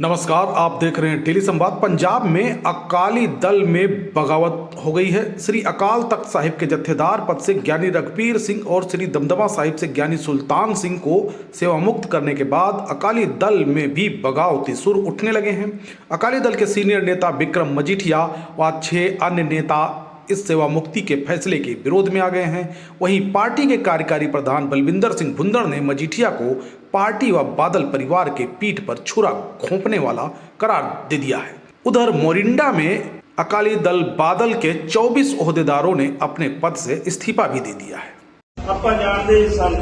नमस्कार, आप देख रहे हैं टेली संवाद। पंजाब में अकाली दल में बगावत हो गई है। श्री अकाल तख्त साहिब के जत्थेदार पद से ज्ञानी रघबीर सिंह और श्री दमदमा साहिब से ज्ञानी सुल्तान सिंह को सेवा मुक्त करने के बाद अकाली दल में भी बगावती सुर उठने लगे हैं। अकाली दल के सीनियर नेता विक्रम मजीठिया व छह अन्य नेता इस सेवा मुक्ति के फैसले के विरोध में आ गए हैं। वहीं पार्टी के कार्यकारी प्रधान बलविंदर सिंह भुंदड़ ने मजीठिया को पार्टी व बादल परिवार के पीठ पर छुरा घोंपने वाला करार दे दिया है उधर मोरिंडा में अकाली दल बादल के 24 ओहदेदारों ने अपने पद से इस्तीफा भी दे दिया है ਆਪਾਂ ਜਾਣਦੇ ਹੀ ਸਨ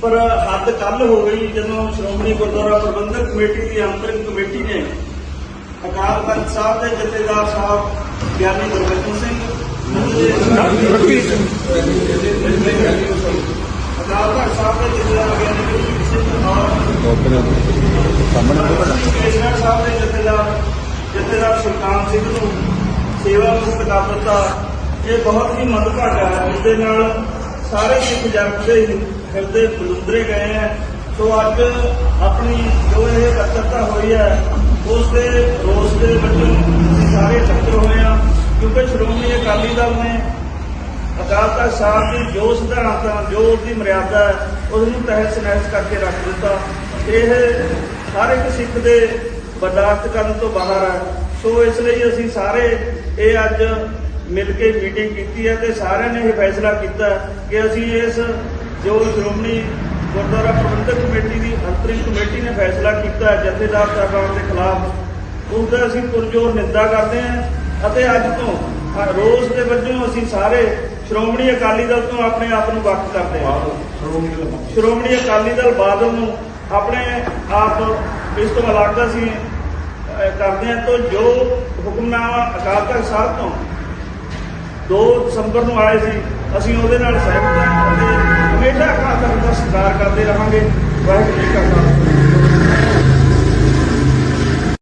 ਪਰ ਹੱਦ ਕੱਲ ਹੋ ਗਈ ਜਦੋਂ ਸ਼੍ਰੋਮਣੀ ਗੁਰਦੁਆਰਾ ਪ੍ਰਬੰਧਕ ਕਮੇਟੀ ਦੀ ਅੰਤਰਿਮ ਕਮੇਟੀ ਨੇ ਅਕਾਲ ਤਖਤ ਸਾਹਿਬ ਦੇ ਜਥੇਦਾਰ ਸਾਹਿਬ ਗਿਆਨੀ ਗੁਰਬਚਨ ਸਿੰਘ ਅਕਾਲ ਤਖਤ ਸਾਹਿਬ ਦੇ ਜਥੇਦਾਰ ਗਿਆਨੀ ਗੁਰਬਚਨ ਸਿੰਘ ਔਰ ਕੇਸ਼ਵਰ ਸਾਹਿਬ ਦੇ ਜਥੇਦਾਰ ਜਥੇਦਾਰ ਸੁਲਤਾਨ ਸਿੰਘ ਨੂੰ ਸੇਵਾ ਮੁਕਤ ਕਰ ਦਿੱਤਾ। ਇਹ ਬਹੁਤ ਹੀ ਮੰਦਭਾਗਾ ਹੈ। ਇਸ ਦੇ ਨਾਲ ਸਾਰੇ ਸਿੱਖ ਜਗਤ ਦੇ ਹਿਰਦੇ ਬਲੁੰਦਰੇ ਗਏ ਹੈ। ਸੋ ਅੱਜ ਆਪਣੀ ਜੋ ਇਹ ਇਕੱਤਰਤਾ ਹੋਈ ਹੈ, ਉਸ ਦੇ ਰੋਸ ਦੇ ਵਜੋਂ ਸਾਰੇ ਇਕੱਤਰ ਹੋਏ ਆ ਕਿਉਂਕਿ ਸ਼੍ਰੋਮਣੀ ਅਕਾਲੀ ਦਲ ਨੇ ਅਕਾਲ ਤਖਤ ਸਾਹਿਬ ਦੀ ਜੋ ਸਿਧਾਂਤਾਂ, ਜੋ ਉਸਦੀ ਮਰਿਆਦਾ ਹੈ, ਉਸ ਨੂੰ ਤਹਿਸ ਨਹਿਸ ਕਰਕੇ ਰੱਖ ਦਿੱਤਾ। ਇਹ ਹਰ ਇੱਕ ਸਿੱਖ ਦੇ ਬਰਦਾਸ਼ਤ ਕਰਨ ਤੋਂ ਬਾਹਰ ਹੈ ਸੋ ਇਸ ਲਈ ਅਸੀਂ ਸਾਰੇ ਇਹ ਅੱਜ ਮਿਲ ਕੇ ਮੀਟਿੰਗ ਕੀਤੀ ਹੈ ਤੇ ਸਾਰਿਆਂ ਨੇ ਇਹ ਫੈਸਲਾ ਕੀਤਾ ਕਿ ਅਸੀਂ ਇਸ ਜੋ ਸ਼੍ਰੋਮਣੀ ਗੁਰਦੁਆਰਾ ਪ੍ਰਬੰਧਕ ਕਮੇਟੀ ਦੀ ਅੰਤਰਿਮ ਕਮੇਟੀ ਨੇ ਫੈਸਲਾ ਕੀਤਾ ਜਥੇਦਾਰ ਸਾਹਿਬਾਨ ਦੇ ਖਿਲਾਫ। ਉਸ ਦਾ ਅਸੀਂ ਪੁਰਜੋਰ ਨਿੰਦਾ ਕਰਦੇ ਹਾਂ ਅਤੇ ਅੱਜ ਤੋਂ ਰੋਸ ਦੇ ਵਜੋਂ ਅਸੀਂ ਸਾਰੇ ਸ਼੍ਰੋਮਣੀ ਅਕਾਲੀ ਦਲ ਤੋਂ ਆਪਣੇ ਆਪ ਨੂੰ ਵੱਖ ਕਰਦੇ ਹਾਂ। ਸ਼੍ਰੋਮਣੀ ਅਕਾਲੀ ਦਲ ਬਾਦਲ ਨੂੰ ਆਪਣੇ ਆਪ ਇਸ ਤੋਂ ਅਲੱਗ ਅਸੀਂ ਕਰਦੇ ਹਾਂ ਤੋਂ ਜੋ ਹੁਕਮਨਾਮਾ ਅਕਾਲ ਤਖਤ ਸਾਹਿਬ ਤੋਂ 2 ਦਸੰਬਰ ਨੂੰ ਆਏ ਸੀ, ਅਸੀਂ ਉਹਦੇ ਨਾਲ ਸਹਿਮਤ ਹਾਂ ਅਤੇ ਹਮੇਸ਼ਾ ਅਕਾਲ ਤਖਤ ਦਾ ਸਤਿਕਾਰ ਕਰਦੇ ਰਹਾਂਗੇ। ਵਾਹਿਗੁਰੂ ਜੀ ਕਾ ਖਾਲਸਾ।